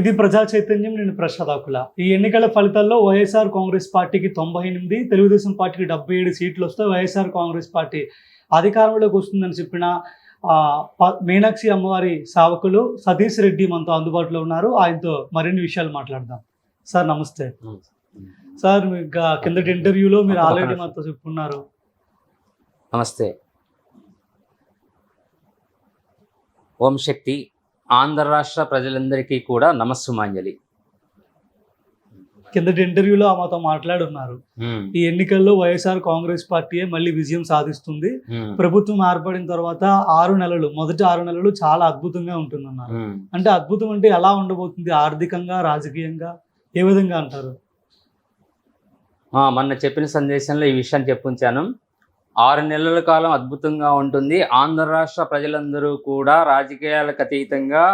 ఇది ప్రజా చైతన్యం నేను ప్రసాదాకుల. ఈ ఎన్నికల ఫలితాల్లో వైఎస్ఆర్ కాంగ్రెస్ పార్టీకి తొంభై ఎనిమిది తెలుగుదేశం పార్టీకి డెబ్బై ఏడు సీట్లు వస్తే వైఎస్ఆర్ కాంగ్రెస్ పార్టీ అధికారంలోకి వస్తుందని చెప్పిన మీనాక్షి అమ్మవారి సేవకులు సతీష్ రెడ్డి మనతో అందుబాటులో ఉన్నారు. ఆయనతో మరిన్ని విషయాలు మాట్లాడదాం. సార్ నమస్తే. సార్ కిందటి ఇంటర్వ్యూలో మీరు ఆల్రెడీ. మాతో చెప్పుకున్నారు నమస్తే. ఓం శక్తి ఆంధ్ర రాష్ట్ర ప్రజలందరికీ కూడా నమస్సుమాంజలి. కిందటి ఇంటర్వ్యూలో మాతో మాట్లాడున్నారు. ఈ ఎన్నికల్లో వైఎస్ఆర్ కాంగ్రెస్ పార్టీయే మళ్ళీ విజయం సాధిస్తుంది. ప్రభుత్వం ఏర్పడిన తర్వాత ఆరు నెలలు మొదటి ఆరు నెలలు చాలా అద్భుతంగా ఉంటుందన్నారు. అంటే అద్భుతం అంటే ఎలా ఉండబోతుంది? ఆర్థికంగా రాజకీయంగా? ఏ విధంగా అంటారు? మొన్న చెప్పిన సందేశంలో ఈ విషయాన్ని చెప్పుంచాను. ఆరు నెలల కాలం అద్భుతంగా ఉంటుంది. ఆంధ్ర రాష్ట్ర ప్రజలందరూ కూడా రాజకీయాలకు అతీతంగా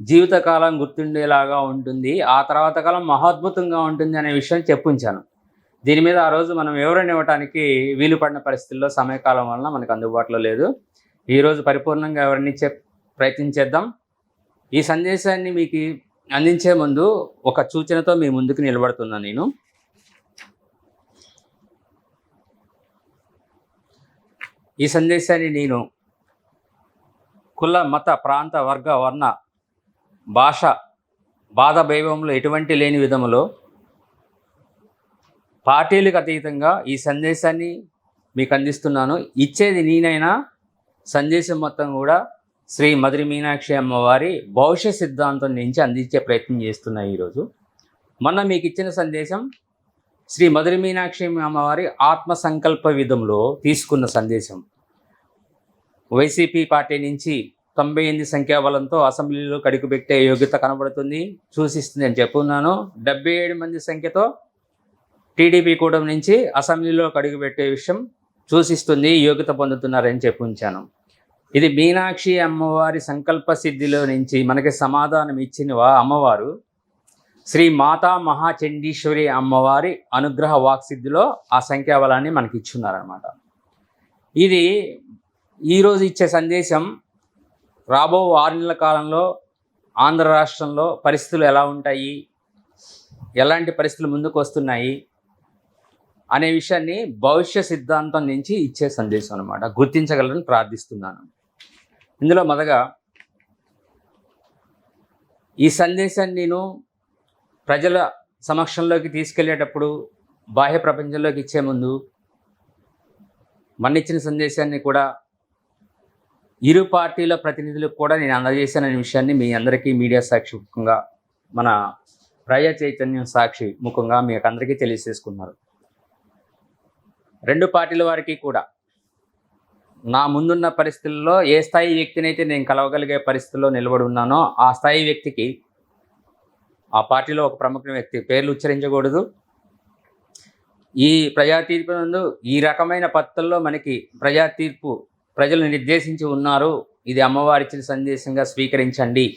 జీవితకాలం గుర్తుండేలాగా ఉంటుంది. ఆ తర్వాత కాలం మహాద్భుతంగా ఉంటుంది అనే విషయం చెప్పుంచాను. దీని మీద ఆ రోజు మనం వివరణ ఇవ్వడానికి వీలు పడిన పరిస్థితుల్లో సమయకాలం వలన మనకు అందుబాటులో లేదు. ఈరోజు పరిపూర్ణంగా వివరణించే ప్రయత్నం చేద్దాం. ఈ సందేశాన్ని మీకు అందించే ముందు ఒక సూచనతో మీ ముందుకు నిలబడుతున్నాను నేను. ఈ సందేశాన్ని నేను కుల మత ప్రాంత వర్గ వర్ణ భాష బాధ భైవంలో ఎటువంటి లేని విధములో పార్టీలకు అతీతంగా ఈ సందేశాన్ని మీకు అందిస్తున్నాను. ఇచ్చేది నేనైనా సందేశం మొత్తం కూడా శ్రీ మధురి మీనాక్షి అమ్మవారి భవిష్య సిద్ధాంతం నుంచి అందించే ప్రయత్నం చేస్తున్నా ఈరోజు. మొన్న మీకు ఇచ్చిన సందేశం శ్రీ మధురి మీనాక్షి అమ్మవారి ఆత్మ సంకల్ప విధంలో తీసుకున్న సందేశం. వైసీపీ పార్టీ నుంచి తొంభై ఎనిమిది సంఖ్యాబలంతో అసెంబ్లీలో కడుగుపెట్టే యోగ్యత కనబడుతుంది సూచిస్తుంది అని చెప్పున్నాను. డెబ్బై ఏడు మంది సంఖ్యతో టీడీపీ కూటమి నుంచి అసెంబ్లీలో కడుగుపెట్టే విషయం సూచిస్తుంది యోగ్యత పొందుతున్నారని చెప్పి ఉంచాను ఇది మీనాక్షి అమ్మవారి సంకల్ప సిద్ధిలో నుంచి మనకి సమాధానం ఇచ్చిన వా అమ్మవారు శ్రీ మాతా మహాచండీశ్వరి అమ్మవారి అనుగ్రహ వాక్సిద్ధిలో ఆ సంఖ్యాబలాన్ని మనకి ఇచ్చున్నారనమాట ఇది ఈరోజు ఇచ్చే సందేశం రాబో ఆరు నెలల కాలంలో ఆంధ్ర రాష్ట్రంలో పరిస్థితులు ఎలా ఉంటాయి ఎలాంటి పరిస్థితులు ముందుకు వస్తున్నాయి అనే విషయాన్ని భవిష్య సిద్ధాంతం నుంచి ఇచ్చే సందేశం అనమాట గుర్తించగలరని ప్రార్థిస్తున్నాను. ఇందులో మొదగా ఈ సందేశాన్ని నేను ప్రజల సమక్షంలోకి తీసుకెళ్ళేటప్పుడు బాహ్య ప్రపంచంలోకి ఇచ్చే ముందు మన్నిచ్చిన సందేశాన్ని కూడా ఇరు పార్టీల ప్రతినిధులకు కూడా నేను అందజేశాననే విషయాన్ని మీ అందరికీ మీడియా సాక్షి ముఖంగా మన ప్రజా చైతన్యం సాక్షి ముఖంగా మీకు అందరికీ తెలియజేసుకున్నారు. రెండు పార్టీల వారికి కూడా నా ముందున్న పరిస్థితుల్లో ఏ స్థాయి వ్యక్తినైతే నేను కలవగలిగే పరిస్థితుల్లో నిలబడి ఉన్నానో ఆ స్థాయి వ్యక్తికి ఆ పార్టీలో ఒక ప్రముఖ వ్యక్తి పేర్లు ఉచ్చరించకూడదు. ఈ ప్రజా తీర్పు నందు ఈ రకమైన పత్తుల్లో మనకి ప్రజా తీర్పు ప్రజలు నిర్దేశించి ఉన్నారు. ఇది అమ్మవారి ఇచ్చిన సందేశంగా స్వీకరించండి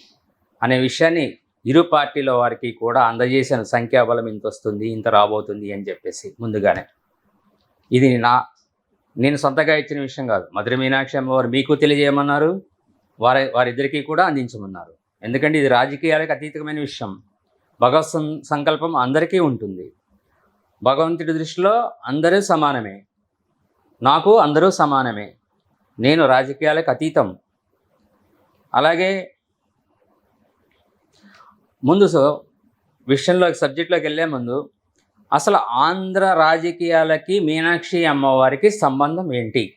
అనే విషయాన్ని ఇరు పార్టీల వారికి కూడా అందజేసిన సంఖ్యాబలం ఇంత వస్తుంది ఇంత రాబోతుంది అని చెప్పేసి ముందుగానే. ఇది నా నేను సొంతగా ఇచ్చిన విషయం కాదు. మధుర మీనాక్షి అమ్మవారు మీకు తెలియజేయమన్నారు. వారి వారిద్దరికీ కూడా అందించమన్నారు. ఎందుకంటే ఇది రాజకీయాలకు అతీతమైన విషయం. భగవత్ సంకల్పం అందరికీ ఉంటుంది. భగవంతుడి దృష్టిలో అందరూ సమానమే. నాకు అందరూ సమానమే. నేను రాజకీయాలకు అతీతం. అలాగే ముందు సో విషయంలో సబ్జెక్ట్లోకి వెళ్ళే ముందు అసలు ఆంధ్ర రాజకీయాలకి మీనాక్షి అమ్మవారికి సంబంధం ఏంటి?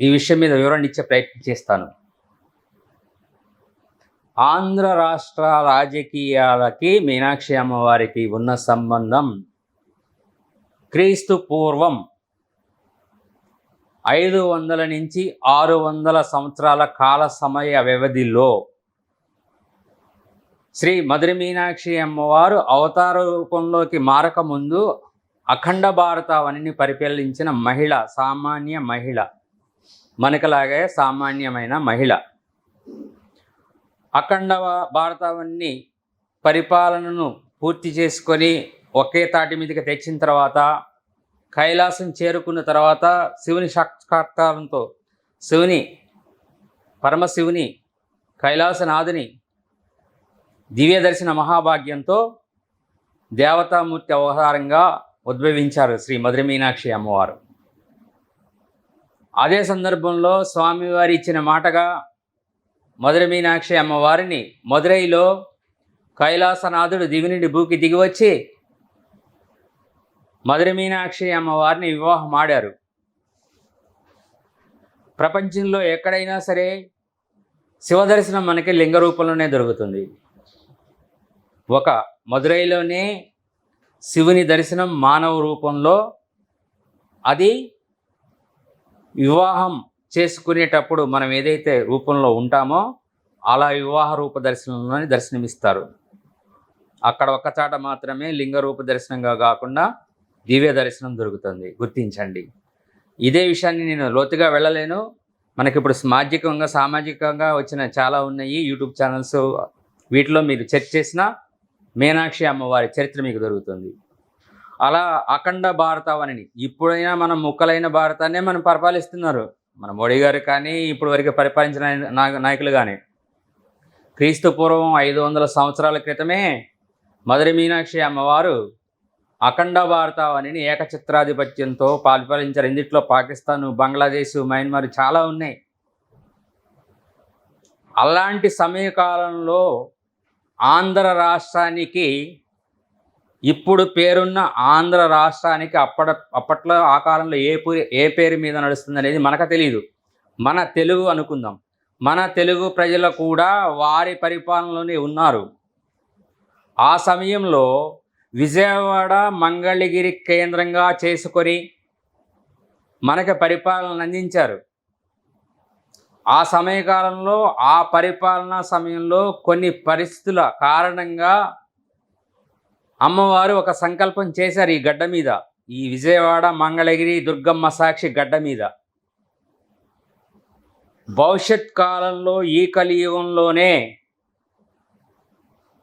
ఈ విషయం మీద వివరణ ఇచ్చే ప్రయత్నం చేస్తాను. ఆంధ్ర రాష్ట్ర రాజకీయాలకి మీనాక్షి అమ్మవారికి ఉన్న సంబంధం క్రీస్తు పూర్వం ఐదు వందల నుంచి ఆరు వందల సంవత్సరాల కాల సమయ వ్యవధిలో శ్రీ మధురి మీనాక్షి అమ్మవారు అవతార రూపంలోకి మారకముందు అఖండ భారతావనిని పరిపాలించిన మహిళ సామాన్య మహిళ మనకలాగే సామాన్యమైన మహిళ. అఖండ భారతాన్ని పరిపాలనను పూర్తి చేసుకొని ఒకే తాటి మీదకి తెచ్చిన తర్వాత కైలాసం చేరుకున్న తర్వాత శివుని సాక్షాత్కారంతో శివుని పరమశివుని కైలాసనాథుని దివ్య దర్శన మహాభాగ్యంతో దేవతామూర్తి అవతారంగా ఉద్భవించారు శ్రీ మధుర మీనాక్షి అమ్మవారు. అదే సందర్భంలో స్వామివారి ఇచ్చిన మాటగా మధుర మీనాక్షి అమ్మవారిని మదురైలో కైలాసనాథుడు దివి నుండి భూకి దిగివచ్చి మధుర మీనాక్షి అమ్మవారిని వివాహం ఆడారు. ప్రపంచంలో ఎక్కడైనా సరే శివదర్శనం మనకి లింగ రూపంలోనే దొరుకుతుంది. ఒక మదురైలోనే శివుని దర్శనం మానవ రూపంలో అది వివాహం చేసుకునేటప్పుడు మనం ఏదైతే రూపంలో ఉంటామో అలా వివాహ రూప దర్శనంలోనే దర్శనమిస్తారు. అక్కడ ఒక్కచాట మాత్రమే లింగ రూప దర్శనంగా కాకుండా దివ్య దర్శనం దొరుకుతుంది. గుర్తించండి. ఇదే విషయాన్ని నేను లోతుగా వెళ్ళలేను. మనకి ఇప్పుడు సామాజికంగా సామాజికంగా వచ్చిన చాలా ఉన్నాయి యూట్యూబ్ ఛానల్స్. వీటిలో మీరు చెక్ చేసిన మీనాక్షి అమ్మవారి చరిత్ర మీకు దొరుకుతుంది. అలా అఖండ భారతావనిని ఇప్పుడైనా మనం ముక్కలైన భారతాన్నే మనం పరిపాలిస్తున్నారు. మన మోడీ గారు కానీ ఇప్పుడు వరకు పరిపాలించిన నాయకులు కానీ క్రీస్తు పూర్వం ఐదు వందల సంవత్సరాల క్రితమే మధురి మీనాక్షి అమ్మవారు అఖండ భారతావనిని ఏకచిత్రాధిపత్యంతో పరిపాలించారు. ఇందుట్లో పాకిస్తాన్ బంగ్లాదేశ్ మయన్మార్ చాలా ఉన్నాయి. అలాంటి సమయకాలంలో ఆంధ్ర రాష్ట్రానికి ఇప్పుడు పేరున్న ఆంధ్ర రాష్ట్రానికి అప్పట అప్పట్లో ఆ కాలంలో ఏ పేరు ఏ పేరు మీద నడుస్తుంది అనేది మనకు తెలియదు మన తెలుగు అనుకుందాం. మన తెలుగు ప్రజలు కూడా వారి పరిపాలనలోనే ఉన్నారు. ఆ సమయంలో విజయవాడ మంగళగిరి కేంద్రంగా చేసుకొని మనకి పరిపాలన అందించారు. ఆ సమయకాలంలో ఆ పరిపాలనా సమయంలో కొన్ని పరిస్థితుల కారణంగా అమ్మవారు ఒక సంకల్పం చేశారు ఈ గడ్డ మీద. ఈ విజయవాడ మంగళగిరి దుర్గమ్మ సాక్షి గడ్డ మీద. భవిష్యత్ కాలంలో ఈ కలియుగంలోనే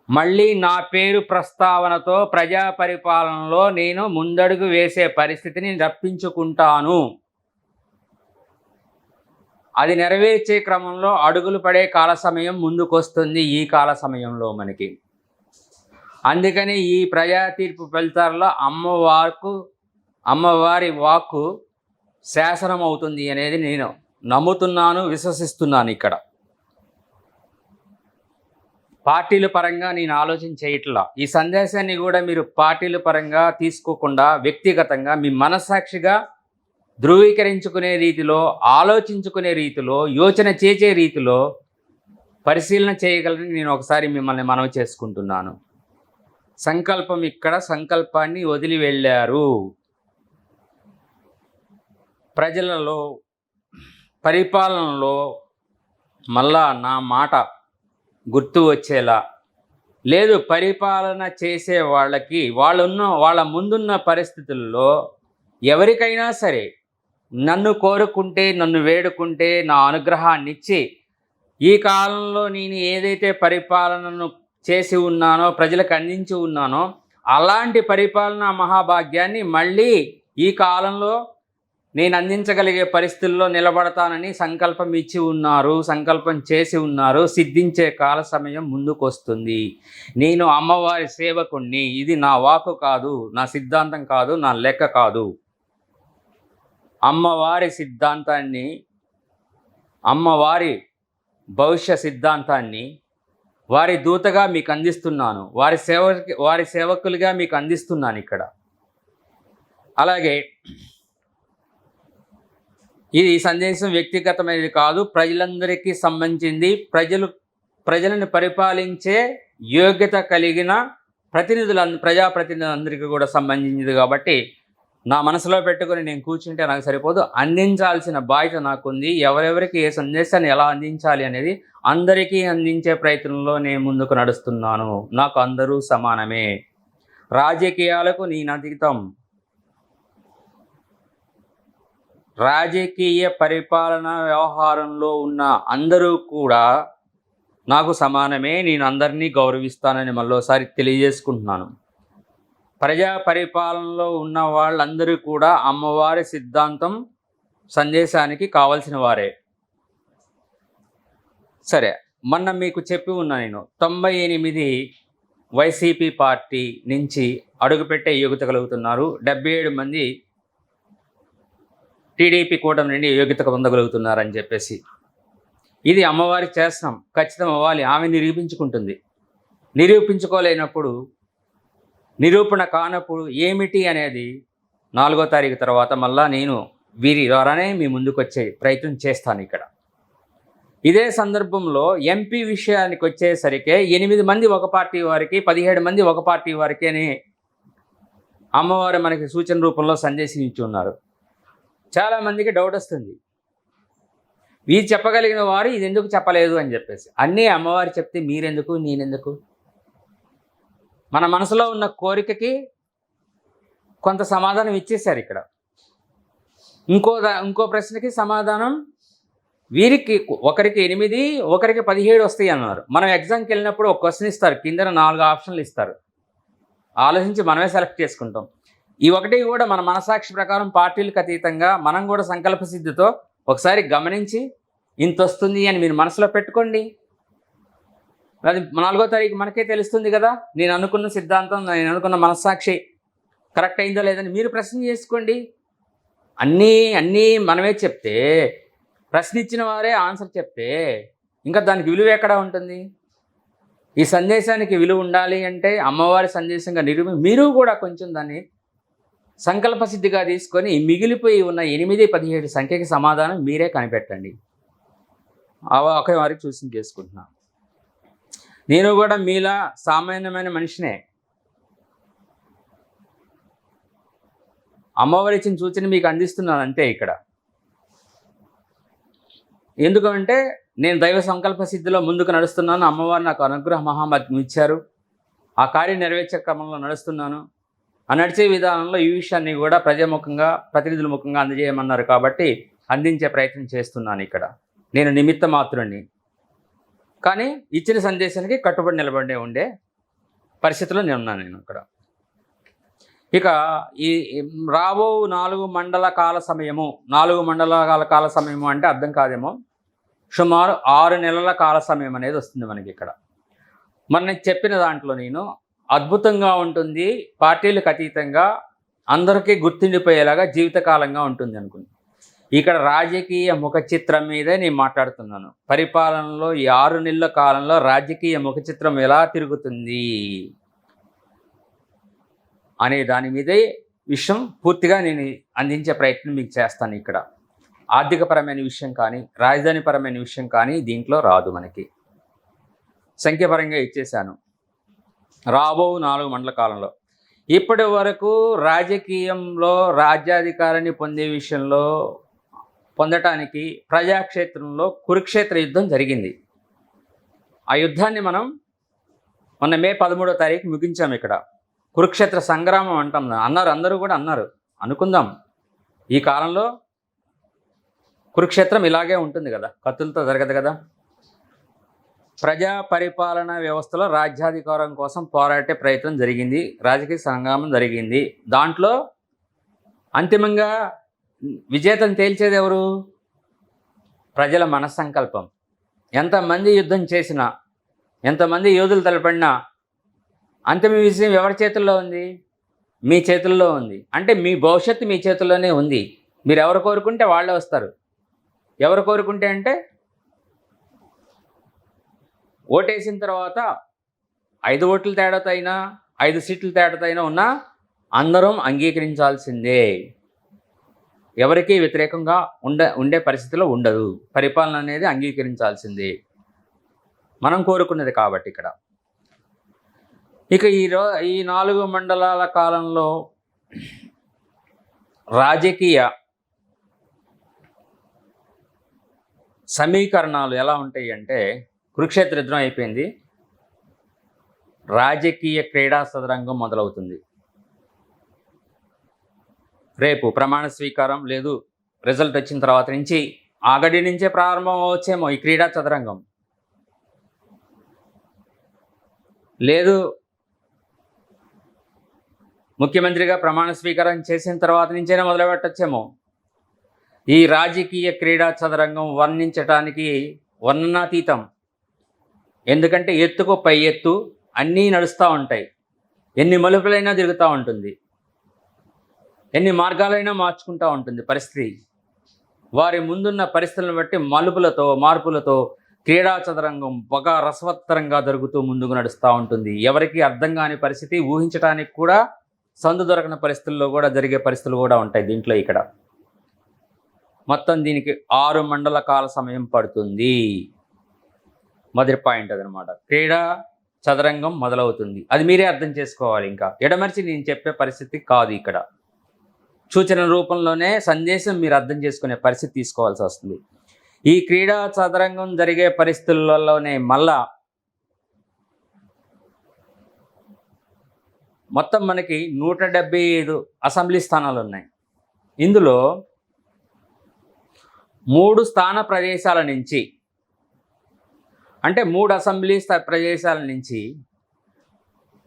మళ్ళీ నా పేరు ప్రస్తావనతో ప్రజా పరిపాలనలో నేను ముందడుగు వేసే పరిస్థితిని రప్పించుకుంటాను. అది నెరవేర్చే క్రమంలో అడుగులు పడే కాల సమయం ముందుకొస్తుంది ఈ కాల సమయంలో మనకి. అందుకని ఈ ప్రజా తీర్పు ఫలితాల్లో అమ్మవారుకు అమ్మవారి వాక్కు శాసనం అవుతుంది అనేది నేను నమ్ముతున్నాను విశ్వసిస్తున్నాను ఇక్కడ. పార్టీల పరంగా నేను ఆలోచన చేయట్లా. ఈ సందేశాన్ని కూడా మీరు పార్టీల పరంగా తీసుకోకుండా వ్యక్తిగతంగా మీ మనస్సాక్షిగా ధృవీకరించుకునే రీతిలో ఆలోచించుకునే రీతిలో యోచన చేసే రీతిలో పరిశీలన చేయగలని నేను ఒకసారి మిమ్మల్ని మనవి చేసుకుంటున్నాను. సంకల్పం ఇక్కడ సంకల్పాన్ని వదిలి వెళ్ళారు. ప్రజలలో పరిపాలనలో మళ్ళా నా మాట గుర్తు వచ్చేలా. లేదు పరిపాలన చేసే వాళ్ళకి వాళ్ళున్న వాళ్ళ ముందున్న పరిస్థితుల్లో ఎవరికైనా సరే నన్ను కోరుకుంటే నన్ను వేడుకుంటే నా అనుగ్రహాన్ని ఇచ్చి ఈ కాలంలో నేను ఏదైతే పరిపాలనను చేసి ఉన్నానో ప్రజలకు అందించి ఉన్నానో అలాంటి పరిపాలనా మహాభాగ్యాన్ని మళ్ళీ ఈ కాలంలో నేను అందించగలిగే పరిస్థితుల్లో నిలబడతానని సంకల్పం ఇచ్చి ఉన్నారు సంకల్పం చేసి ఉన్నారు సిద్ధించే కాల సమయం ముందుకొస్తుంది. నేను అమ్మవారి సేవకుణ్ణి ఇది నా వాకు కాదు నా సిద్ధాంతం కాదు నా లెక్క కాదు. అమ్మవారి సిద్ధాంతాన్ని అమ్మవారి భవిష్య సిద్ధాంతాన్ని వారి దూతగా మీకు అందిస్తున్నాను. వారి సేవ వారి సేవకులుగా మీకు అందిస్తున్నాను ఇక్కడ. అలాగే ఇది సందేశం వ్యక్తిగతమైనది కాదు. ప్రజలందరికీ సంబంధించింది. ప్రజలు ప్రజలను పరిపాలించే యోగ్యత కలిగిన ప్రతినిధుల ప్రజాప్రతినిధులందరికీ కూడా సంబంధించింది కాబట్టి నా మనసులో పెట్టుకొని నేను కూర్చుంటే నాకు సరిపోదు. అందించాల్సిన బాధ్యత నాకుంది. ఎవరెవరికి ఏ సందేశాన్ని ఎలా అందించాలి అనేది అందరికీ అందించే ప్రయత్నంలో నేను ముందుకు నడుస్తున్నాను. నాకు అందరూ సమానమే. రాజకీయాలకు నేను అతీతం రాజకీయ పరిపాలన వ్యవహారంలో ఉన్న అందరూ కూడా నాకు సమానమే. నేను అందరినీ గౌరవిస్తానని మరోసారి తెలియజేసుకుంటున్నాను. ప్రజా పరిపాలనలో ఉన్న వాళ్ళందరూ కూడా అమ్మవారి సిద్ధాంతం సందేశానికి కావలసిన వారే. సరే మొన్న మీకు చెప్పి ఉన్నా నేను తొంభై ఎనిమిది వైసీపీ పార్టీ నుంచి అడుగుపెట్టే యోగ్యత కలుగుతున్నారు. డెబ్బై ఏడు మంది టీడీపీ కూటమి నుండి యోగ్యత పొందగలుగుతున్నారని చెప్పేసి. ఇది అమ్మవారి చేస్తాం ఖచ్చితం అవ్వాలి ఆమె నిరూపించుకుంటుంది. నిరూపించుకోలేనప్పుడు నిరూపణ కానప్పుడు ఏమిటి అనేది నాలుగో తారీఖు తర్వాత మళ్ళా నేను వీరి ద్వారానే మీ ముందుకు వచ్చే ప్రయత్నం చేస్తాను ఇక్కడ. ఇదే సందర్భంలో ఎంపీ విషయానికి వచ్చేసరికి ఎనిమిది మంది ఒక పార్టీ వారికి పదిహేడు మంది ఒక పార్టీ వారికి అని అమ్మవారు మనకి సూచన రూపంలో సందేశం ఇచ్చి ఉన్నారు చాలామందికి డౌట్ వస్తుంది. వీరు చెప్పగలిగిన వారు ఇది ఎందుకు చెప్పలేదు అని చెప్పేసి. అన్నీ అమ్మవారు చెప్తే మీరెందుకు నేనెందుకు? మన మనసులో ఉన్న కోరికకి కొంత సమాధానం ఇచ్చేశారు ఇక్కడ. ఇంకో ఇంకో ప్రశ్నకి సమాధానం వీరికి ఒకరికి ఎనిమిది ఒకరికి పదిహేడు వస్తాయి అన్నారు. మనం ఎగ్జామ్కి వెళ్ళినప్పుడు ఒక క్వశ్చన్ ఇస్తారు కింద నాలుగు ఆప్షన్లు ఇస్తారు. ఆలోచించి మనమే సెలెక్ట్ చేసుకుంటాం. ఈ ఒకటి కూడా మన మనసాక్షి ప్రకారం పార్టీలకు అతీతంగా మనం కూడా సంకల్ప సిద్ధితో ఒకసారి గమనించి ఇంత వస్తుంది అని మీరు మనసులో పెట్టుకోండి. అది నాలుగో తారీఖు మనకే తెలుస్తుంది కదా నేను అనుకున్న సిద్ధాంతం నేను అనుకున్న మనస్సాక్షి కరెక్ట్ అయిందో లేదని మీరు ప్రశ్న చేసుకోండి. అన్నీ అన్నీ మనమే చెప్తే ప్రశ్న ఇచ్చిన వారే ఆన్సర్ చెప్తే ఇంకా దానికి విలువ ఎక్కడ ఉంటుంది? ఈ సందేశానికి విలువ ఉండాలి అంటే అమ్మవారి సందేశంగా నిరూపి మీరు కూడా కొంచెం దాన్ని సంకల్ప సిద్ధిగా తీసుకొని మిగిలిపోయి ఉన్న ఎనిమిది పదిహేడు సంఖ్యకి సమాధానం మీరే కనిపెట్టండి. అవ- ఒకే వారికి చూసి చేసుకుంటున్నాను. నేను కూడా మీలా సామాన్యమైన మనిషినే. అమ్మవారి ఇచ్చిన సూచన మీకు అందిస్తున్నాను అంతే ఇక్కడ. ఎందుకంటే నేను దైవ సంకల్ప సిద్ధిలో ముందుకు నడుస్తున్నాను. అమ్మవారు నాకు అనుగ్రహ మహామతి ఇచ్చారు. ఆ కార్యం నెరవేర్చే క్రమంలో నడుస్తున్నాను. ఆ నడిచే విధానంలో ఈ విషయాన్ని కూడా ప్రజాముఖంగా ప్రతినిధుల ముఖంగా అందజేయమన్నారు కాబట్టి అందించే ప్రయత్నం చేస్తున్నాను ఇక్కడ. నేను నిమిత్త మాత్రుణ్ణి కానీ ఇచ్చిన సందేశానికి కట్టుబడి నిలబడి ఉండే పరిస్థితిలో నేను ఉన్నాను నేను ఇక్కడ ఇక ఈ రాబో నాలుగు మండల కాల సమయము నాలుగు మండల కాల సమయము అంటే అర్థం కాదేమో. సుమారు ఆరు నెలల కాల సమయం అనేది వస్తుంది మనకి ఇక్కడ. మన నేను చెప్పిన దాంట్లో నేను అద్భుతంగా ఉంటుంది పార్టీలకు అతీతంగా అందరికీ గుర్తుండిపోయేలాగా జీవితకాలంగా ఉంటుంది అనుకుంది ఇక్కడ రాజకీయ ముఖ చిత్రం మీదే నేను మాట్లాడుతున్నాను. పరిపాలనలో ఈ ఆరు నెలల కాలంలో రాజకీయ ముఖ చిత్రం ఎలా తిరుగుతుంది? అనే దాని మీదే విషయం పూర్తిగా నేను అందించే ప్రయత్నం మీకు చేస్తాను ఇక్కడ. ఆర్థికపరమైన విషయం కానీ రాజధానిపరమైన విషయం కానీ దీంట్లో రాదు మనకి. సంఖ్యాపరంగా ఇచ్చేశాను. రాబో నాలుగు మండల కాలంలో. ఇప్పటి వరకు రాజకీయంలో రాజ్యాధికారాన్ని పొందే విషయంలో పొందటానికి ప్రజాక్షేత్రంలో కురుక్షేత్ర యుద్ధం జరిగింది. ఆ యుద్ధాన్ని మనం మొన్న మే పదమూడో తారీఖు ముగించాం ఇక్కడ. కురుక్షేత్ర సంగ్రామం అంటాం అన్నారు అందరూ కూడా అన్నారు. అనుకుందాం. ఈ కాలంలో కురుక్షేత్రం ఇలాగే ఉంటుంది కదా కత్తులతో జరగదు కదా. ప్రజా పరిపాలన వ్యవస్థలో రాజ్యాధికారం కోసం పోరాటే ప్రయత్నం జరిగింది రాజకీయ సంగ్రామం జరిగింది. దాంట్లో అంతిమంగా విజేతను తేల్చేది ఎవరు? ప్రజల మనస్సంకల్పం. ఎంతమంది యుద్ధం చేసినా ఎంతమంది యోధులు తలపడినా అంతిమ విజయం ఎవరి చేతుల్లో ఉంది? మీ చేతుల్లో ఉంది. అంటే మీ భవిష్యత్తు మీ చేతుల్లోనే ఉంది. మీరు ఎవరు కోరుకుంటే వాళ్ళే వస్తారు. ఎవరు కోరుకుంటే అంటే ఓటేసిన తర్వాత ఐదు ఓట్ల తేడాతో అయినా ఐదు సీట్ల తేడాతో అయినా ఉన్నా అందరం అంగీకరించాల్సిందే. ఎవరికీ వ్యతిరేకంగా ఉండ ఉండే పరిస్థితిలో ఉండదు. పరిపాలన అనేది అంగీకరించాల్సిందే. మనం కోరుకున్నది కాబట్టి ఇక్కడ. ఇక ఈ రో ఈ నాలుగు మండలాల కాలంలో రాజకీయ సమీకరణాలు ఎలా ఉంటాయి అంటే కురుక్షేత్ర యుద్ధం అయిపోయింది. రాజకీయ క్రీడా సదరంగం మొదలవుతుంది. రేపు ప్రమాణ స్వీకారం లేదు. రిజల్ట్ వచ్చిన తర్వాత నుంచి ఆగడి నుంచే ప్రారంభం అవచ్చేమో ఈ క్రీడా చదరంగం. లేదు. ముఖ్యమంత్రిగా ప్రమాణ స్వీకారం చేసిన తర్వాత నుంచైనా మొదలుపెట్టచ్చేమో. ఈ రాజకీయ క్రీడా చదరంగం వర్ణించటానికి వర్ణనాతీతం. ఎందుకంటే ఎత్తుకు పై ఎత్తు అన్నీ నడుస్తూ ఉంటాయి. ఎన్ని మలుపులైనా తిరుగుతూ ఉంటుంది. ఎన్ని మార్గాలైనా మార్చుకుంటూ ఉంటుంది పరిస్థితి. వారి ముందున్న పరిస్థితులను బట్టి మలుపులతో మార్పులతో క్రీడా చదరంగం బాగా రసవత్తరంగా జరుగుతూ ముందుకు నడుస్తూ ఉంటుంది. ఎవరికి అర్థం కాని పరిస్థితి ఊహించడానికి కూడా సందు దొరకని పరిస్థితుల్లో కూడా జరిగే పరిస్థితులు కూడా ఉంటాయి దీంట్లో ఇక్కడ. మొత్తం దీనికి ఆరు మండల కాల సమయం పడుతుంది. మొదటి పాయింట్ అదనమాట. క్రీడా చదరంగం మొదలవుతుంది. అది మీరే అర్థం చేసుకోవాలి ఇంకా. ఎడమర్చి నేను చెప్పే పరిస్థితి కాదు ఇక్కడ. సూచన రూపంలోనే సందేశం మీరు అర్థం చేసుకునే పరిస్థితి తీసుకోవాల్సి వస్తుంది. ఈ క్రీడా చదరంగం జరిగే పరిస్థితులలోనే మళ్ళా మొత్తం మనకి నూట డెబ్బై ఐదు అసెంబ్లీ స్థానాలు ఉన్నాయి. ఇందులో మూడు స్థాన ప్రదేశాల నుంచి అంటే మూడు అసెంబ్లీ స్థా- ప్రదేశాల నుంచి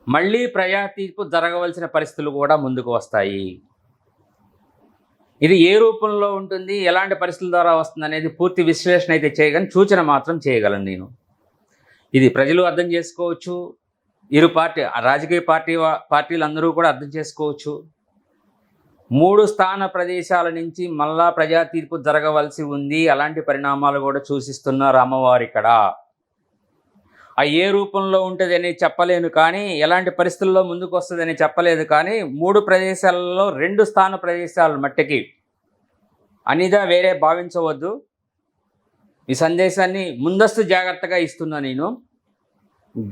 మళ్ళీ ప్రజా తీర్పు జరగవలసిన పరిస్థితులు కూడా ముందుకు వస్తాయి. ఇది ఏ రూపంలో ఉంటుంది ఎలాంటి పరిస్థితుల ద్వారా వస్తుంది అనేది పూర్తి విశ్లేషణ అయితే చేయగలను సూచన మాత్రం చేయగలను నేను. ఇది ప్రజలు అర్థం చేసుకోవచ్చు ఇరు పార్టీ రాజకీయ పార్టీ పార్టీలు అందరూ కూడా అర్థం చేసుకోవచ్చు. మూడు స్థాన ప్రదేశాల నుంచి మళ్ళా ప్రజా తీర్పు జరగవలసి ఉంది అలాంటి పరిణామాలు కూడా సూచిస్తున్నారు అమ్మవారు ఇక్కడ. ఆ ఏ రూపంలో ఉంటుందని చెప్పలేను కానీ ఎలాంటి పరిస్థితుల్లో ముందుకు వస్తుందని చెప్పలేదు కానీ మూడు ప్రదేశాలలో రెండు స్థాన ప్రదేశాలు మట్టికి. అనిదా వేరే భావించవద్దు. ఈ సందేశాన్ని ముందస్తు జాగ్రత్తగా ఇస్తున్నా నేను.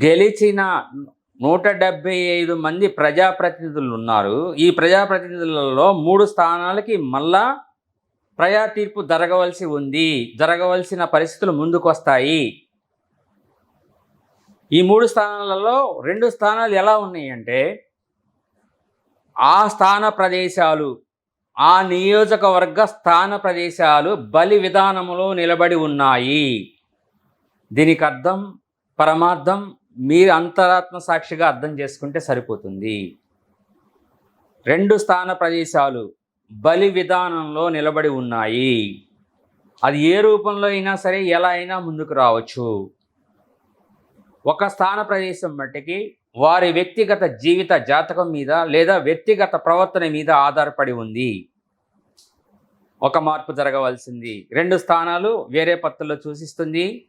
గెలిచిన నూట డెబ్బై ఐదు మంది ప్రజాప్రతినిధులు ఉన్నారు ఈ ప్రజాప్రతినిధులలో మూడు స్థానాలకి మళ్ళా ప్రజా తీర్పు జరగవలసి ఉంది. జరగవలసిన పరిస్థితులు ముందుకు వస్తాయి ఈ మూడు స్థానాలలో రెండు స్థానాలు ఎలా ఉన్నాయి అంటే ఆ స్థాన ప్రదేశాలు ఆ నియోజకవర్గ స్థాన ప్రదేశాలు బలి విధానములో నిలబడి ఉన్నాయి. దీనికి అర్థం పరమార్థం మీరు అంతరాత్మ సాక్షిగా అర్థం చేసుకుంటే సరిపోతుంది. రెండు స్థాన ప్రదేశాలు బలి విధానంలో నిలబడి ఉన్నాయి. అది ఏ రూపంలో అయినా సరే ఎలా అయినా ముందుకు రావచ్చు. ఒక స్థాన ప్రదేశం మట్టికి వారి వ్యక్తిగత జీవిత జాతకం మీద లేదా వ్యక్తిగత ప్రవర్తన మీద ఆధారపడి ఉంది. ఒక మార్పు జరగవలసింది. రెండు స్థానాలు వేరే పత్తుల్లో సూచిస్తుంది.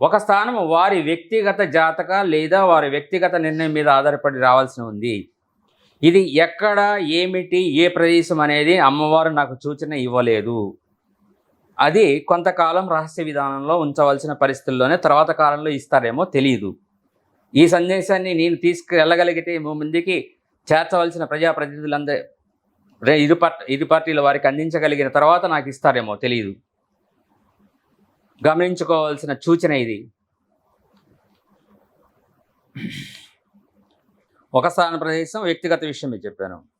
ఒక స్థానం వారి వ్యక్తిగత జాతక లేదా వారి వ్యక్తిగత నిర్ణయం మీద ఆధారపడి రావాల్సి ఉంది. ఇది ఎక్కడ ఏమిటి ఏ ప్రదేశం అనేది అమ్మవారు నాకు సూచన ఇవ్వలేదు. అది కొంతకాలం రహస్య విధానంలో ఉంచవలసిన పరిస్థితుల్లోనే తర్వాత కాలంలో ఇస్తారేమో తెలియదు ఈ సందేశాన్ని నేను తీసుకెళ్ళగలిగితే ముందుకి చేర్చవలసిన ప్రజాప్రతినిధులందరూ ఇరు పార్ట్ ఇరు పార్టీల వారికి అందించగలిగిన తర్వాత నాకు ఇస్తారేమో తెలియదు గమనించుకోవాల్సిన సూచన ఇది. ఒక స్థాన ప్రదేశం వ్యక్తిగత విషయమే చెప్పాను.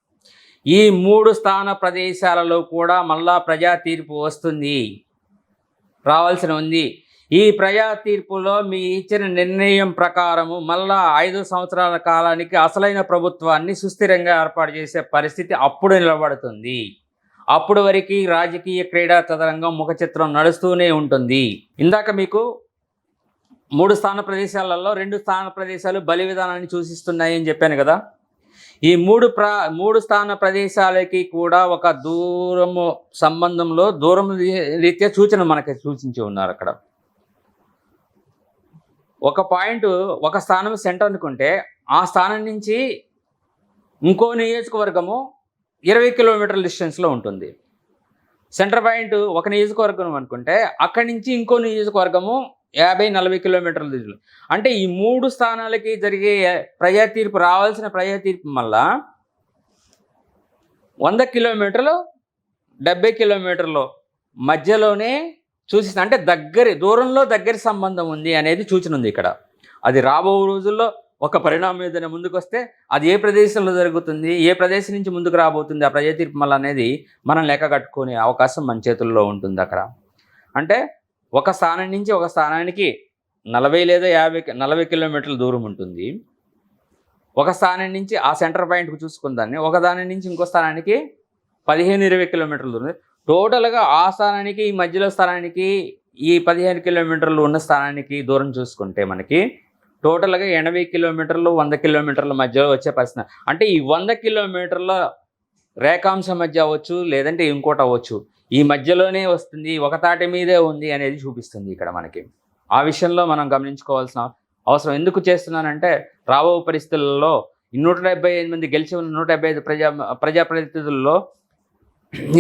ఈ మూడు స్థాన ప్రదేశాలలో కూడా మళ్ళా ప్రజా తీర్పు వస్తుంది. రావాల్సిన ఉంది. ఈ ప్రజా తీర్పులో మీ ఇచ్చిన నిర్ణయం ప్రకారము మళ్ళా ఐదు సంవత్సరాల కాలానికి అసలైన ప్రభుత్వాన్ని సుస్థిరంగా ఏర్పాటు చేసే పరిస్థితి అప్పుడు నిలబడుతుంది. అప్పుడు వరకు రాజకీయ క్రీడా చదరంగం ముఖ చిత్రం నడుస్తూనే ఉంటుంది. ఇందాక మీకు మూడు స్థాన ప్రదేశాలలో రెండు స్థాన ప్రదేశాలు బలి విధానాన్ని సూచిస్తున్నాయి అని చెప్పాను కదా. ఈ మూడు ప్ర మూడు స్థాన ప్రదేశాలకి కూడా ఒక దూరము సంబంధంలో దూరం రీత్యా సూచన మనకి సూచించి ఉన్నారు అక్కడ. ఒక పాయింట్ ఒక స్థానం సెంటర్ అనుకుంటే ఆ స్థానం నుంచి ఇంకో నియోజకవర్గము ఇరవై కిలోమీటర్ల డిస్టెన్స్లో ఉంటుంది. సెంటర్ పాయింట్ ఒక నియోజకవర్గం అనుకుంటే అక్కడి నుంచి ఇంకో నియోజకవర్గము యాభై నలభై కిలోమీటర్ల దూరంలో అంటే ఈ మూడు స్థానాలకి జరిగే ప్రజా తీర్పు రావాల్సిన ప్రజా తీర్పు మళ్ళా వంద కిలోమీటర్లు డెబ్బై కిలోమీటర్లు మధ్యలోనే చూసి అంటే దగ్గరి దూరంలో దగ్గరి సంబంధం ఉంది అనేది సూచన ఉంది ఇక్కడ. అది రాబో రోజుల్లో ఒక పరిణామం ఏదైనా ముందుకు వస్తే అది ఏ ప్రదేశంలో జరుగుతుంది ఏ ప్రదేశం నుంచి ముందుకు రాబోతుంది ఆ ప్రజా తీర్పు మళ్ళీ అనేది మనం లెక్క కట్టుకునే అవకాశం మన చేతుల్లో ఉంటుంది అక్కడ. అంటే ఒక స్థానం నుంచి ఒక స్థానానికి నలభై లేదా యాభై నలభై కిలోమీటర్ల దూరం ఉంటుంది. ఒక స్థానం నుంచి ఆ సెంటర్ పాయింట్కి చూసుకుందాన్ని ఒక దాని నుంచి ఇంకో స్థానానికి పదిహేను ఇరవై కిలోమీటర్ల దూరం. టోటల్గా ఆ స్థానానికి ఈ మధ్యలో స్థానానికి ఈ పదిహేను కిలోమీటర్లు ఉన్న స్థానానికి దూరం చూసుకుంటే మనకి టోటల్గా ఎనభై కిలోమీటర్లు వంద కిలోమీటర్ల మధ్యలో వచ్చే పరిస్థితి. అంటే ఈ వంద కిలోమీటర్ల రేఖాంశం మధ్య అవ్వచ్చు లేదంటే ఇంకోటి అవ్వచ్చు. ఈ మధ్యలోనే వస్తుంది ఒక తాటి మీదే ఉంది అనేది చూపిస్తుంది ఇక్కడ మనకి. ఆ విషయంలో మనం గమనించుకోవాల్సిన అవసరం ఎందుకు చేస్తున్నానంటే రాబో పరిస్థితులలో ఈ నూట డెబ్బై ఐదు మంది గెలిచి ఉన్న నూట డెబ్బై ఐదు ప్రజా ప్రజాప్రతినిధుల్లో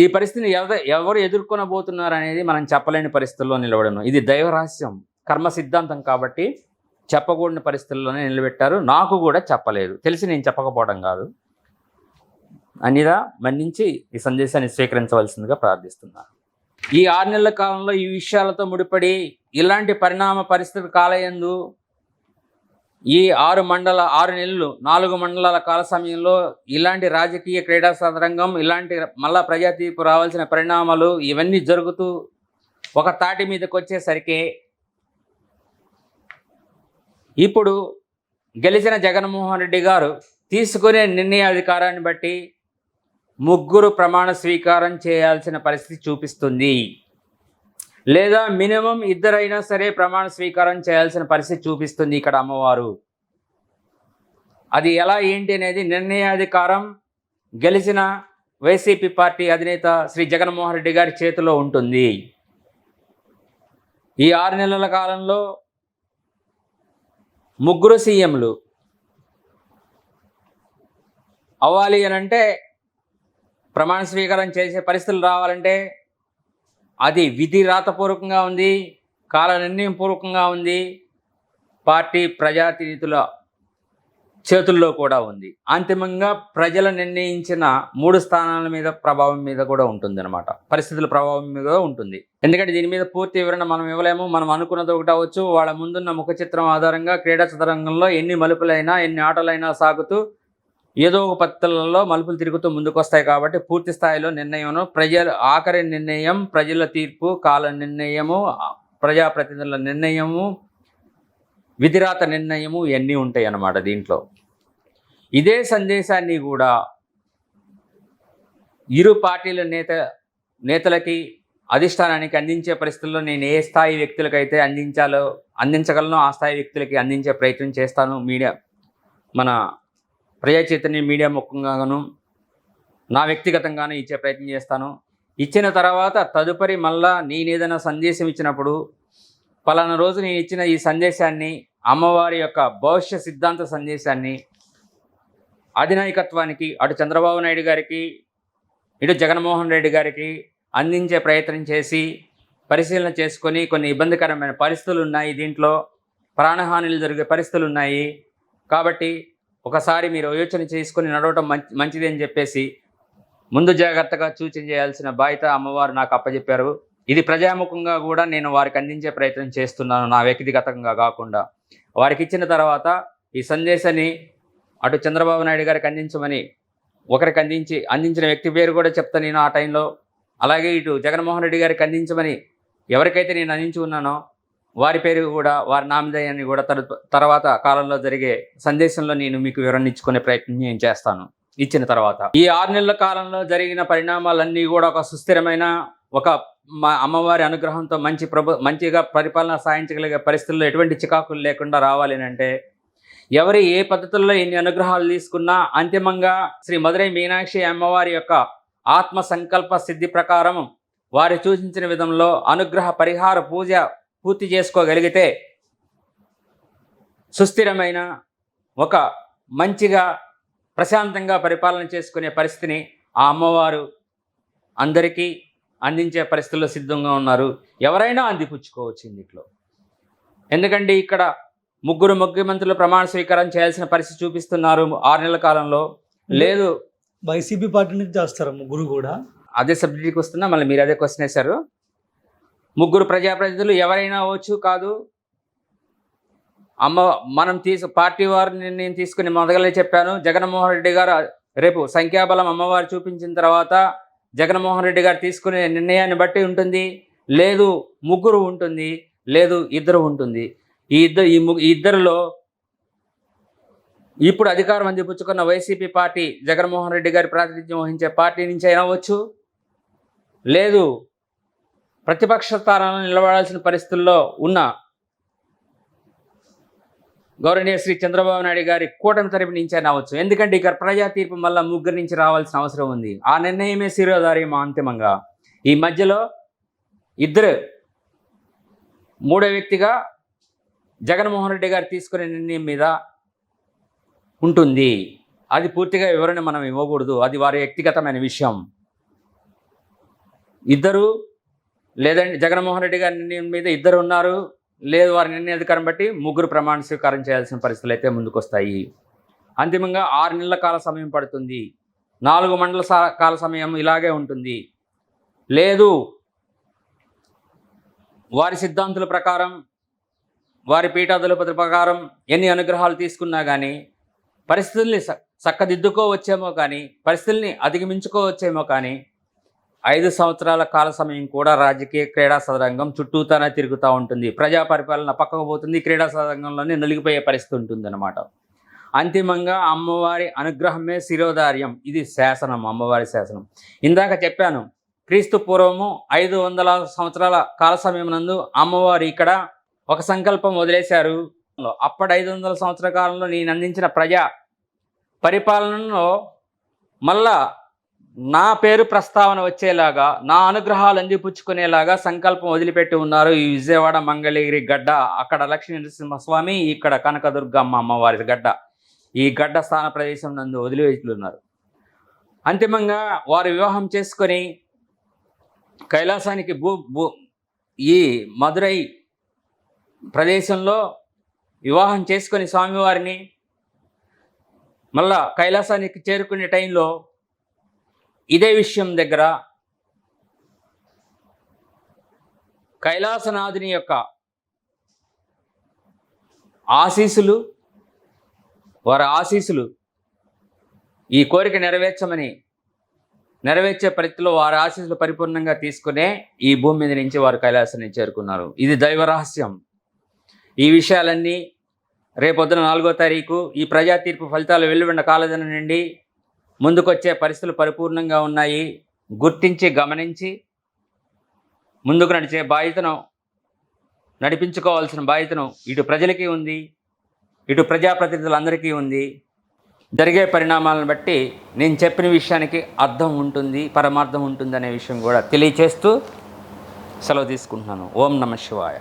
ఈ పరిస్థితిని ఎవరు ఎవరు ఎదుర్కొనబోతున్నారు అనేది మనం చెప్పలేని పరిస్థితుల్లో నిలబడను. ఇది దైవరహస్యం కర్మ సిద్ధాంతం కాబట్టి చెప్పకూడని పరిస్థితుల్లోనే నిలబెట్టారు. నాకు కూడా చెప్పలేదు. తెలిసి నేను చెప్పకపోవడం కాదు. అనిదా మన్నించి ఈ సందేశాన్ని స్వీకరించవలసిందిగా ప్రార్థిస్తున్నాను ఈ ఆరు నెలల కాలంలో ఈ విషయాలతో ముడిపడి ఇలాంటి పరిణామ పరిస్థితి కాలయందు ఈ ఆరు మండల ఆరు నెలలు నాలుగు మండలాల కాల సమయంలో ఇలాంటి రాజకీయ క్రీడా సదరంగం ఇలాంటి మళ్ళా ప్రజాతీపు రావాల్సిన పరిణామాలు ఇవన్నీ జరుగుతూ ఒక తాటి మీదకి వచ్చేసరికి ఇప్పుడు గెలిచిన జగన్మోహన్ రెడ్డి గారు తీసుకునే నిర్ణయాధికారాన్ని బట్టి ముగ్గురు ప్రమాణ స్వీకారం చేయాల్సిన పరిస్థితి చూపిస్తుంది. లేదా మినిమం ఇద్దరైనా సరే ప్రమాణ స్వీకారం చేయాల్సిన పరిస్థితి చూపిస్తుంది ఇక్కడ అమ్మవారు. అది ఎలా ఏంటి అనేది నిర్ణయాధికారం గెలిచిన వైసీపీ పార్టీ అధినేత శ్రీ జగన్మోహన్ రెడ్డి గారి చేతిలో ఉంటుంది. ఈ ఆరు నెలల కాలంలో ముగ్గురు సీఎంలు. అవ్వాలి అని అంటే ప్రమాణ స్వీకారం చేసే పరిస్థితులు రావాలంటే అది విధి రాతపూర్వకంగా ఉంది కాల నిర్ణయం పూర్వకంగా ఉంది పార్టీ ప్రజాతినిధుల చేతుల్లో కూడా ఉంది. అంతిమంగా ప్రజలు నిర్ణయించిన మూడు స్థానాల మీద ప్రభావం మీద కూడా ఉంటుంది అనమాట పరిస్థితుల ప్రభావం మీద ఉంటుంది. ఎందుకంటే దీని మీద పూర్తి వివరణ మనం ఇవ్వలేము. మనం అనుకున్నది ఒకటి అవ్వచ్చు. వాళ్ళ ముందున్న ముఖ చిత్రం ఆధారంగా క్రీడా చదరంగంలో ఎన్ని మలుపులైనా ఎన్ని ఆటలైనా సాగుతూ ఏదో ఒక పద్ధతులలో మలుపులు తిరుగుతూ ముందుకు వస్తాయి కాబట్టి పూర్తి స్థాయిలో నిర్ణయం ప్రజల ఆఖరి నిర్ణయం ప్రజల తీర్పు కాల నిర్ణయము ప్రజాప్రతినిధుల నిర్ణయము విధిరాత నిర్ణయము ఇవన్నీ ఉంటాయి అన్నమాట దీంట్లో. ఇదే సందేశాన్ని కూడా ఇరు పార్టీల నేత నేతలకి అధిష్టానానికి అందించే పరిస్థితుల్లో నేను ఏ స్థాయి వ్యక్తులకైతే అందించాలో అందించగలనో ఆ స్థాయి వ్యక్తులకి అందించే ప్రయత్నం చేస్తాను మీడియా మన ప్రజా చైతన్య మీడియా ముఖంగాను నా వ్యక్తిగతంగాను ఇచ్చే ప్రయత్నం చేస్తాను. ఇచ్చిన తర్వాత తదుపరి మళ్ళా నేనేదైనా సందేశం ఇచ్చినప్పుడు పలానా రోజు నేను ఇచ్చిన ఈ సందేశాన్ని అమ్మవారి యొక్క భవిష్య సిద్ధాంత సందేశాన్ని అధినాయకత్వానికి అటు చంద్రబాబు నాయుడు గారికి ఇటు జగన్మోహన్ రెడ్డి గారికి అందించే ప్రయత్నం చేసి పరిశీలన చేసుకొని కొన్ని ఇబ్బందికరమైన పరిస్థితులు ఉన్నాయి దీంట్లో ప్రాణహానులు జరిగే పరిస్థితులు ఉన్నాయి. కాబట్టి ఒకసారి మీరు యోచన చేసుకుని నడవటం మంచి మంచిది అని చెప్పేసి ముందు జాగ్రత్తగా సూచన చేయాల్సిన బాధ్యత అమ్మవారు నాకు అప్పచెప్పారు ఇది ప్రజాముఖంగా కూడా నేను వారికి అందించే ప్రయత్నం చేస్తున్నాను నా వ్యక్తిగతంగా కాకుండా. వారికి ఇచ్చిన తర్వాత ఈ సందేశాన్ని అటు చంద్రబాబు నాయుడు గారికి అందించమని ఒకరికి అందించి అందించిన వ్యక్తి పేరు కూడా చెప్తాను నేను ఆ టైంలో. అలాగే ఇటు జగన్మోహన్ రెడ్డి గారికి అందించమని ఎవరికైతే నేను అందించి ఉన్నానో వారి పేరు కూడా వారి నామధేయాన్ని కూడా తర్వాత కాలంలో జరిగే సందేశంలో నేను మీకు వివరణ ఇచ్చుకునే ప్రయత్నం నేను చేస్తాను. ఇచ్చిన తర్వాత. ఈ ఆరు నెలల కాలంలో జరిగిన పరిణామాలన్నీ కూడా ఒక సుస్థిరమైన ఒక మా అమ్మవారి అనుగ్రహంతో మంచి ప్రభు మంచిగా పరిపాలన సాధించగలిగే పరిస్థితుల్లో ఎటువంటి చికాకులు లేకుండా రావాలి అంటే ఎవరు ఏ పద్ధతుల్లో ఎన్ని అనుగ్రహాలు తీసుకున్నా అంతిమంగా శ్రీ మధురై మీనాక్షి అమ్మవారి యొక్క ఆత్మ సంకల్ప సిద్ధి ప్రకారం వారు సూచించిన విధంలో అనుగ్రహ పరిహార పూజ పూర్తి చేసుకోగలిగితే సుస్థిరమైన ఒక మంచిగా ప్రశాంతంగా పరిపాలన చేసుకునే పరిస్థితిని ఆ అమ్మవారు అందరికీ అందించే పరిస్థితుల్లో సిద్ధంగా ఉన్నారు. ఎవరైనా అందిపుచ్చుకోవచ్చు ఇందులో ఎందుకంటే ఇక్కడ ముగ్గురు ముఖ్యమంత్రులు ప్రమాణ స్వీకారం చేయాల్సిన పరిస్థితి చూపిస్తున్నారు ఆరు నెలల కాలంలో. లేదు. వైసీపీ పార్టీ నుంచి చేస్తారు ముగ్గురు కూడా? అదే సబ్జెక్ట్కి వస్తున్నా మళ్ళీ మీరు అదే క్వశ్చన్ వేశారు. ముగ్గురు ప్రజాప్రతినిధులు ఎవరైనా అవ్వచ్చు కాదు. అమ్మ మనం తీసు పార్టీ వారిని నేను తీసుకుని మొదలే చెప్పాను. జగన్మోహన్ రెడ్డి గారు రేపు సంఖ్యాబలం అమ్మవారు చూపించిన తర్వాత జగన్మోహన్ రెడ్డి గారు తీసుకునే నిర్ణయాన్ని బట్టి ఉంటుంది. లేదు ముగ్గురు ఉంటుంది. లేదు ఇద్దరు ఉంటుంది. ఈ ఇద్దరు ఈ ముగ్గు ఇద్దరిలో ఇప్పుడు అధికారం అందిపుచ్చుకున్న వైసీపీ పార్టీ జగన్మోహన్ రెడ్డి గారి ప్రాతినిధ్యం వహించే పార్టీ నుంచి అయినా అవ్వచ్చు. లేదు ప్రతిపక్ష స్థానాలను నిలబడాల్సిన పరిస్థితుల్లో ఉన్న గౌరవనీయ శ్రీ చంద్రబాబు నాయుడు గారి కూటమి తరపు నుంచే రావచ్చు. ఎందుకంటే ఇక్కడ ప్రజా తీర్పు వల్ల ముగ్గురు నుంచి రావాల్సిన అవసరం ఉంది. ఆ నిర్ణయమే శిరోధార్యం అంతిమంగా. ఈ మధ్యలో ఇద్దరు మూడో వ్యక్తిగా జగన్మోహన్ రెడ్డి గారు తీసుకునే నిర్ణయం మీద ఉంటుంది. అది పూర్తిగా వివరణ మనం ఇవ్వకూడదు. అది వారి వ్యక్తిగతమైన విషయం. ఇద్దరు లేదంటే జగన్మోహన్ రెడ్డి గారి నిర్ణయం మీద ఇద్దరు ఉన్నారు. లేదు వారి నిర్ణయాధికారం బట్టి ముగ్గురు ప్రమాణ స్వీకారం చేయాల్సిన పరిస్థితులు అయితే ముందుకొస్తాయి. అంతిమంగా ఆరు నెలల కాల సమయం పడుతుంది. నాలుగు మండల కాల సమయం ఇలాగే ఉంటుంది. లేదు వారి సిద్ధాంతుల ప్రకారం వారి పీఠాధిపతుల ప్రకారం ఎన్ని అనుగ్రహాలు తీసుకున్నా కానీ పరిస్థితుల్ని స- చక్కదిద్దుకోవచ్చేమో కానీ పరిస్థితుల్ని అధిగమించుకోవచ్చేమో కానీ ఐదు సంవత్సరాల కాల సమయం కూడా రాజకీయ క్రీడా సదరంగం చుట్టూతానే తిరుగుతూ ఉంటుంది. ప్రజా పరిపాలన పక్కకు పోతుంది క్రీడా సదరంగంలోనే నలిగిపోయే పరిస్థితి ఉంటుంది అన్నమాట అంతిమంగా అమ్మవారి అనుగ్రహమే శిరోధార్యం. ఇది శాసనం అమ్మవారి శాసనం. ఇందాక చెప్పాను క్రీస్తు పూర్వము ఐదు వందల సంవత్సరాల కాల సమయం నందు అమ్మవారు ఇక్కడ ఒక సంకల్పం వదిలేశారు. అప్పటి ఐదు వందల సంవత్సరాల కాలంలో నేను అందించిన ప్రజా పరిపాలనలో మళ్ళా నా పేరు ప్రస్తావన వచ్చేలాగా నా అనుగ్రహాలు అందిపుచ్చుకునేలాగా సంకల్పం వదిలిపెట్టి ఉన్నారు ఈ విజయవాడ మంగళగిరి గడ్డ. అక్కడ లక్ష్మీ నరసింహస్వామి ఇక్కడ కనకదుర్గమ్మ అమ్మవారి గడ్డ. ఈ గడ్డ స్థాన ప్రదేశం నందు వదిలివేస్తున్నారు. అంతిమంగా వారు వివాహం చేసుకొని కైలాసానికి భూ భూ ఈ మదురై ప్రదేశంలో వివాహం చేసుకొని స్వామివారిని మళ్ళా కైలాసానికి చేరుకునే టైంలో ఇదే విషయం దగ్గర కైలాసనాథుని యొక్క ఆశీసులు వారి ఆశీసులు ఈ కోరిక నెరవేర్చమని నెరవేర్చే పరిస్థితిలో వారి ఆశీస్సులు పరిపూర్ణంగా తీసుకునే ఈ భూమి మీద నుంచి వారు కైలాసాన్ని చేరుకున్నారు. ఇది దైవ రహస్యం. ఈ విషయాలన్నీ రేపొద్దున నాలుగో తారీఖు ఈ ప్రజా తీర్పు ఫలితాలు వెలువడిన కాలదన నుండి ముందుకొచ్చే పరిస్థితులు పరిపూర్ణంగా ఉన్నాయి. గుర్తించి గమనించి ముందుకు నడిచే బాధ్యతను నడిపించుకోవాల్సిన బాధ్యతను ఇటు ప్రజలకి ఉంది. ఇటు ప్రజాప్రతినిధులందరికీ ఉంది. జరిగే పరిణామాలను బట్టి నేను చెప్పిన విషయానికి అర్థం ఉంటుంది పరమార్థం ఉంటుంది అనే విషయం కూడా తెలియచేస్తూ సెలవు తీసుకుంటున్నాను. ఓం నమ శివాయ.